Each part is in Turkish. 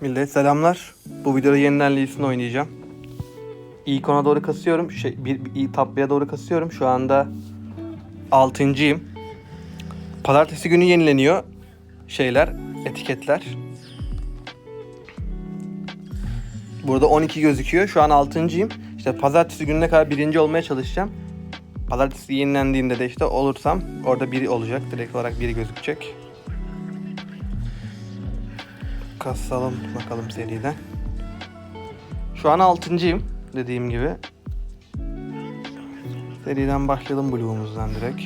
Millet selamlar. Bu videoda yeniden Lee Sin oynayacağım. İlk ona doğru kasıyorum. Şey, bir, bir 1'e doğru kasıyorum. Şu anda 6.yım. Pazartesi günü yenileniyor şeyler, etiketler. Burada 12 gözüküyor. Şu an 6.yim. İşte pazartesi gününe kadar birinci olmaya çalışacağım. Pazartesi yenilendiğinde de işte olursam orada biri olacak. Direkt olarak biri gözükecek. Kasalım bakalım seriden. Şu an 6.yim dediğim gibi. Seriden başlayalım bloğumuzdan direkt.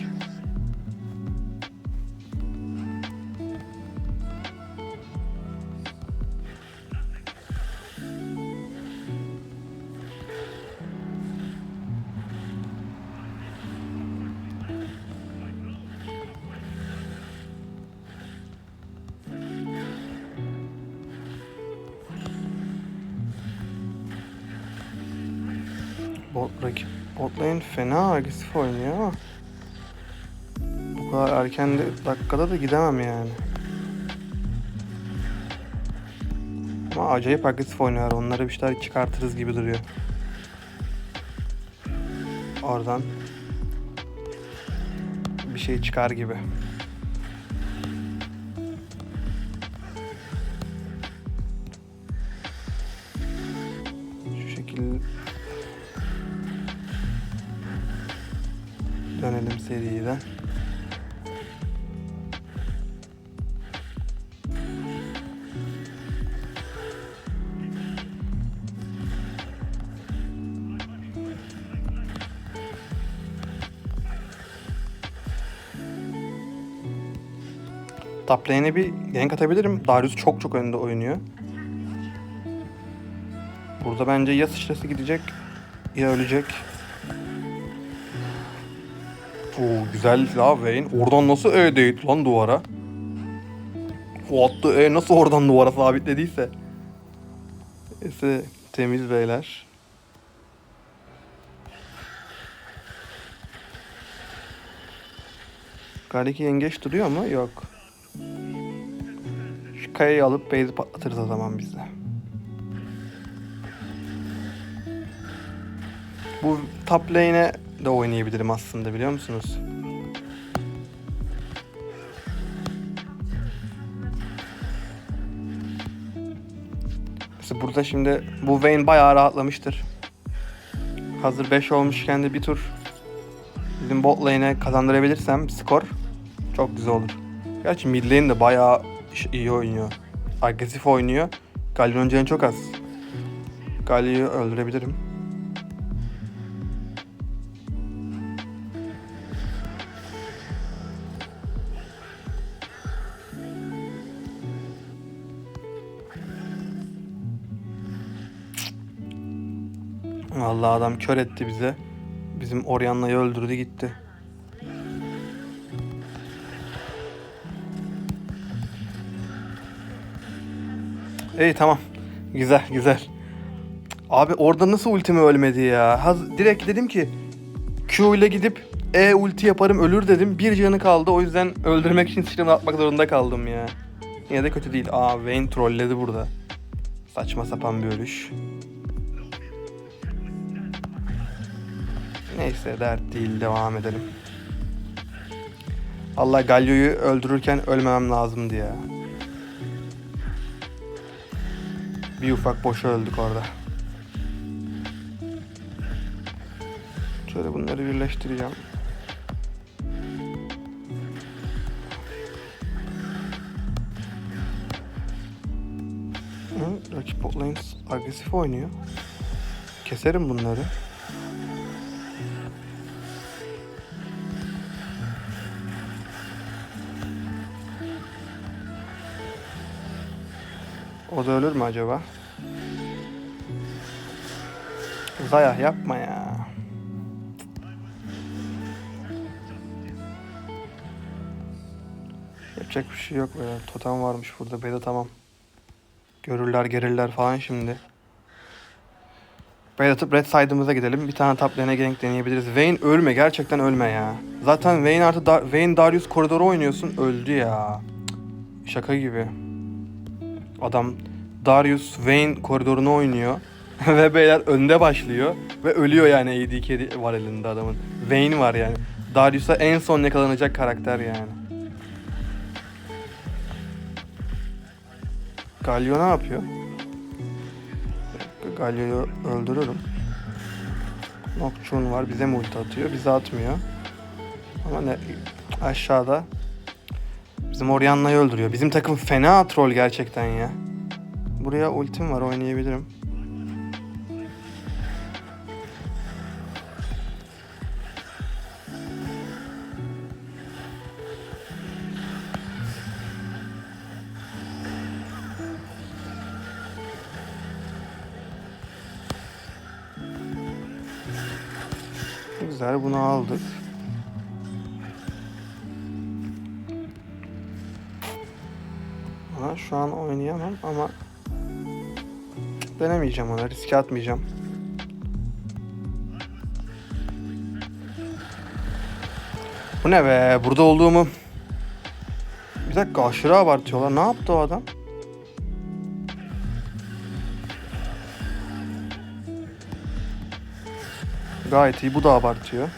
Bot rakip bot fena agresif oynuyor ama bu kadar erken de, dakikada da gidemem yani. Ama acayip agresif oynuyorlar. Onlara bir şeyler çıkartırız gibi duruyor. Oradan bir şey çıkar gibi. Top bir gank atabilirim. Darius çok çok önde oynuyor. Burada bence ya sıçrası gidecek ya ölecek. Oo, güzel la Vayne. Oradan nasıl E değdi lan duvara? O attığı E nasıl oradan duvara sabitlediyse. Neyse temiz beyler. Galiki yengeç duruyor mu? Yok. Kayayı alıp base'i patlatırız o zaman biz de. Bu top lane'e de oynayabilirim aslında biliyor musunuz? Mesela burada şimdi bu Vayne bayağı rahatlamıştır. Hazır 5 olmuşken de bir tur bizim bot lane'e kazandırabilirsem skor çok güzel olur. Gerçi mid lane de bayağı iyi oynuyor. Agresif oynuyor. Galio'nun canı çok az. Galio'yu öldürebilirim. Vallahi adam kör etti bize. Bizim Orion'layı öldürdü gitti. İyi tamam. Güzel güzel. Abi orada nasıl ultimi ölmedi ya? Haz direkt dedim ki Q ile gidip E ulti yaparım ölür dedim. Bir canı kaldı o yüzden öldürmek için sıçramı atmak zorunda kaldım ya. Yine de kötü değil. Aa Vayne trolledi burada. Saçma sapan bir ölüş. Neyse dert değil devam edelim. Allah Galio'yu öldürürken ölmemem lazımdı ya. Bir ufak boşa öldük orada. Şöyle bunları birleştireceğim. Hı, rakip bot agresif oynuyor. Keserim bunları. Da ölür mü acaba? Zaya yapma ya. Yapacak bir şey yok böyle. Totem varmış burada. Beda tamam. Görürler gelirler falan şimdi. Atıp red side'ımıza gidelim. Bir tane top lane'e gank deneyebiliriz. Vayne ölme. Gerçekten ölme ya. Zaten Vayne artı Dar- Vayne Darius koridoru oynuyorsun. Öldü ya. Şaka gibi. Adam Darius Vayne koridorunu oynuyor. ve beyler önde başlıyor. Ve ölüyor yani AD carry var elinde adamın. Vayne var yani. Darius'a en son yakalanacak karakter yani. Galio ne yapıyor? Galio'yu öldürürüm. Nocturne var bize mi atıyor? Bize atmıyor. Ama ne aşağıda bizim Orianna'yı öldürüyor. Bizim takım fena troll gerçekten ya. Buraya ultim var oynayabilirim. Güzel bunu aldık. Ha, şu an oynayamam ama denemeyeceğim ona riske atmayacağım. Bu ne be burada olduğumu bir dakika aşırı abartıyorlar. Ne yaptı o adam? Gayet iyi. Bu da abartıyor.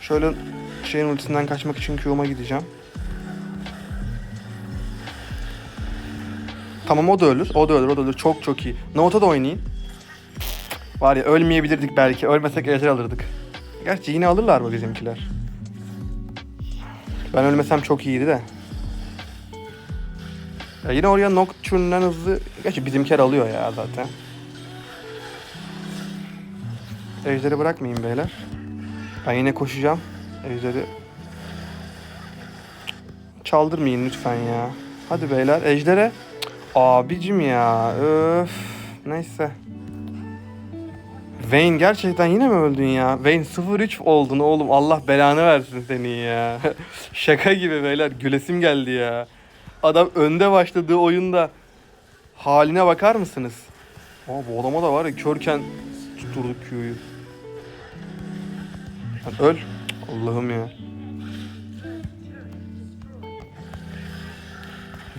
Şöyle şeyin ultisinden kaçmak için Q'ma gideceğim. Tamam o da ölür. O da ölür. O da ölür. Çok çok iyi. Naota da oynayın. Var ya ölmeyebilirdik belki. Ölmesek ejder alırdık. Gerçi yine alırlar mı bizimkiler? Ben ölmesem çok iyiydi de. Ya yine oraya Nocturne'den hızlı... Gerçi bizimkiler alıyor ya zaten. Ejderi bırakmayayım beyler. Ben yine koşacağım. Ejderi... Çaldırmayın lütfen ya. Hadi beyler ejdere. Abicim ya. Öf. Neyse. Vayne gerçekten yine mi öldün ya? Vayne 0-3 oldun oğlum. Allah belanı versin seni ya. Şaka gibi beyler. Gülesim geldi ya. Adam önde başladığı oyunda haline bakar mısınız? Aa, bu adama da var ya körken tutturduk Q'yu. Lan öl. Allah'ım ya.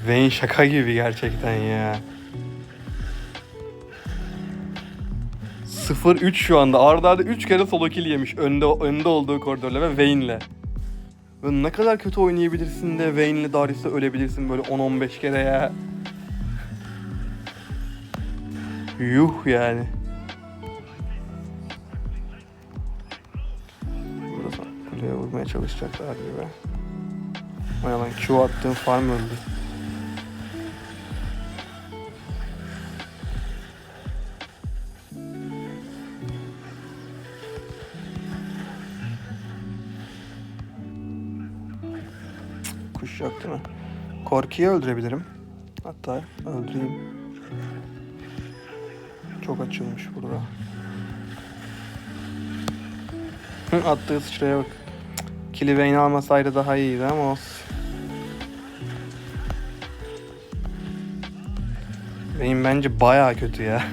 Vayne şaka gibi gerçekten ya. 0-3 şu anda. Arda arda 3 kere solo kill yemiş önde, önde olduğu koridorla ve Vayne'le. Ne kadar kötü oynayabilirsin de Vayne'le Darius'ta ölebilirsin böyle 10-15 kere ya. Yuh yani. Burada kuleye vurmaya çalışacaklar gibi. Vay lan Q attığım farm öldü. Yok değil mi? Korki'yi öldürebilirim. Hatta öldüreyim. Çok açılmış burada. Hı, Attığı sıçraya bak. Kili Vayne almasaydı daha iyiydi ama olsun. Vayne bence bayağı kötü ya.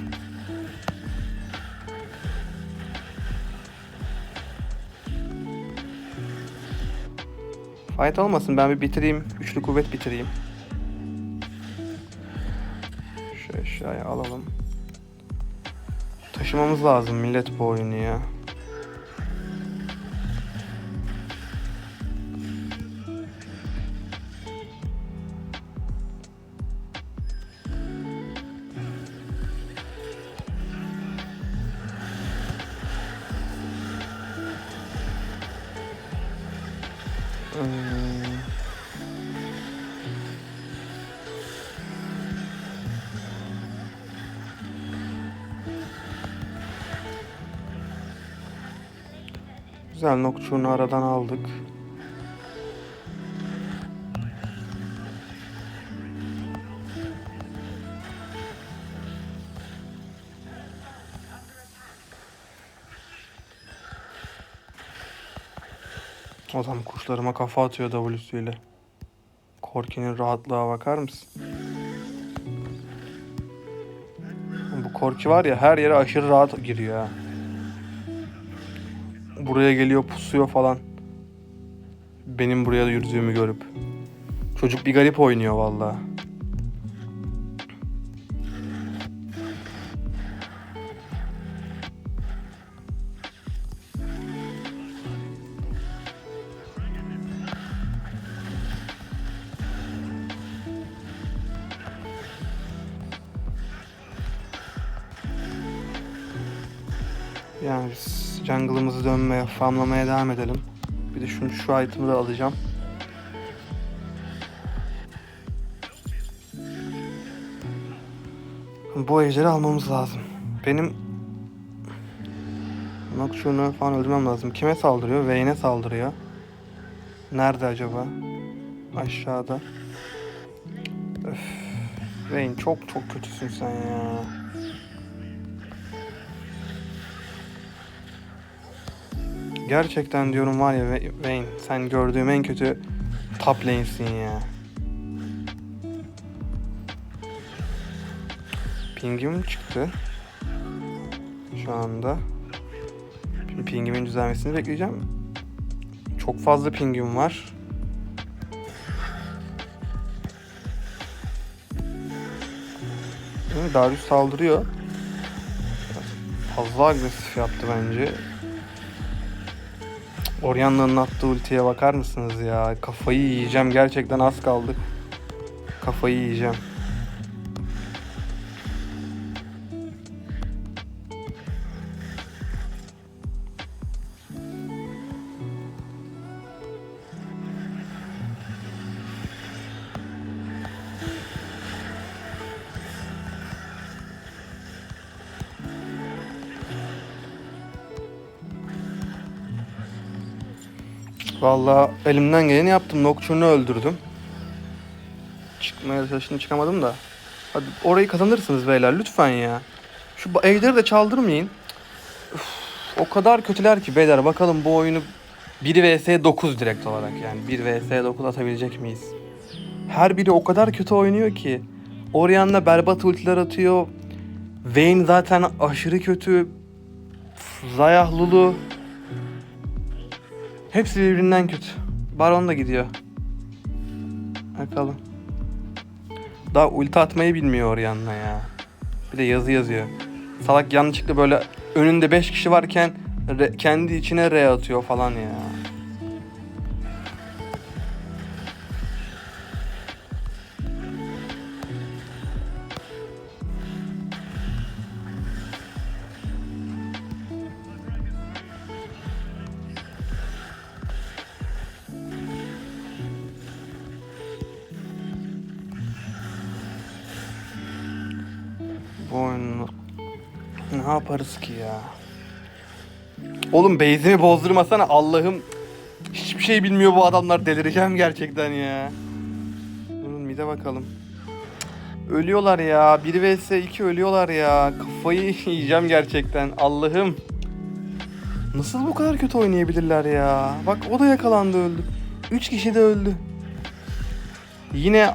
Fight olmasın ben bir bitireyim. Üçlü kuvvet bitireyim. Şu eşyayı alalım. Taşımamız lazım millet bu oyunu ya. Güzel Nocturne'u aradan aldık. Adam kuşlarıma kafa atıyor W'süyle. Korki'nin rahatlığa bakar mısın? Bu Korki var ya her yere aşırı rahat giriyor ha buraya geliyor pusuyor falan. Benim buraya yürüdüğümü görüp. Çocuk bir garip oynuyor valla. Yani jungle'ımızı dönmeye, farmlamaya devam edelim. Bir de şunu şu item'ı da alacağım. Bu ejderi almamız lazım. Benim Nocturne'u falan öldürmem lazım. Kime saldırıyor? Vayne'e saldırıyor. Nerede acaba? Aşağıda. Öf. Vayne çok çok kötüsün sen ya. Gerçekten diyorum var ya Wa- Vayne sen gördüğüm en kötü top lane'sin ya. Pingim çıktı. Şu anda. Şimdi pingimin düzelmesini bekleyeceğim. Çok fazla pingim var. Darius saldırıyor. Fazla agresif yaptı bence. Orianna'nın attığı ultiye bakar mısınız ya? Kafayı yiyeceğim gerçekten az kaldı. Kafayı yiyeceğim. Vallahi elimden geleni yaptım. Nocturne'u öldürdüm. Çıkmaya çalıştım çıkamadım da. Hadi orayı kazanırsınız beyler lütfen ya. Şu ejderi de çaldırmayın. Üf, o kadar kötüler ki beyler bakalım bu oyunu 1 vs 9 direkt olarak yani 1 vs 9 atabilecek miyiz? Her biri o kadar kötü oynuyor ki. Orianna berbat ultiler atıyor. Vayne zaten aşırı kötü. Zayah Lulu. Hepsi birbirinden kötü. Baron da gidiyor. Bakalım. Daha ulti atmayı bilmiyor Orianna ya. Bir de yazı yazıyor. Salak yanlışlıkla böyle önünde 5 kişi varken re- kendi içine R atıyor falan ya. Bu ne yaparız ki ya? Oğlum base'imi bozdurmasana Allah'ım. Hiçbir şey bilmiyor bu adamlar delireceğim gerçekten ya. Durun bir de bakalım. Ölüyorlar ya. 1 vs 2 ölüyorlar ya. Kafayı yiyeceğim gerçekten. Allah'ım. Nasıl bu kadar kötü oynayabilirler ya? Bak o da yakalandı öldü. 3 kişi de öldü. Yine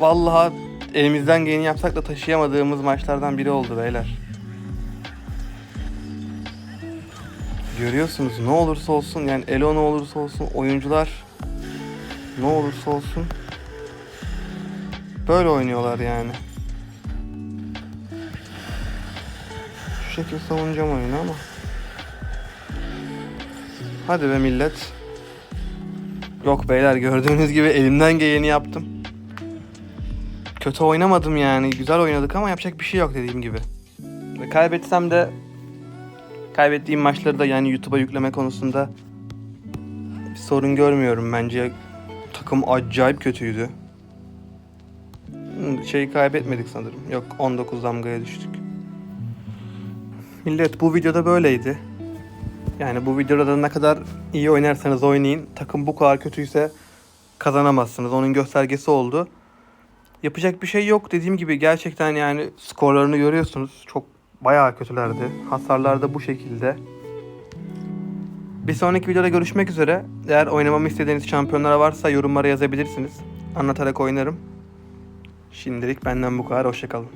vallahi elimizden geleni yapsak da taşıyamadığımız maçlardan biri oldu beyler. Görüyorsunuz ne olursa olsun yani Elo ne olursa olsun oyuncular ne olursa olsun böyle oynuyorlar yani. Şu şekilde savunacağım oyunu ama. Hadi be millet. Yok beyler gördüğünüz gibi elimden geleni yaptım. Kötü oynamadım yani. Güzel oynadık ama yapacak bir şey yok dediğim gibi. Ve kaybetsem de kaybettiğim maçları da yani YouTube'a yükleme konusunda bir sorun görmüyorum bence. Takım acayip kötüydü. Hmm, Şeyi kaybetmedik sanırım. Yok 19 damgaya düştük. Millet bu videoda böyleydi. Yani bu videoda da ne kadar iyi oynarsanız oynayın. Takım bu kadar kötüyse kazanamazsınız. Onun göstergesi oldu. Yapacak bir şey yok. Dediğim gibi gerçekten yani skorlarını görüyorsunuz. Çok bayağı kötülerdi. Hasarlar da bu şekilde. Bir sonraki videoda görüşmek üzere. Eğer oynamamı istediğiniz şampiyonlar varsa yorumlara yazabilirsiniz. Anlatarak oynarım. Şimdilik benden bu kadar. Hoşçakalın.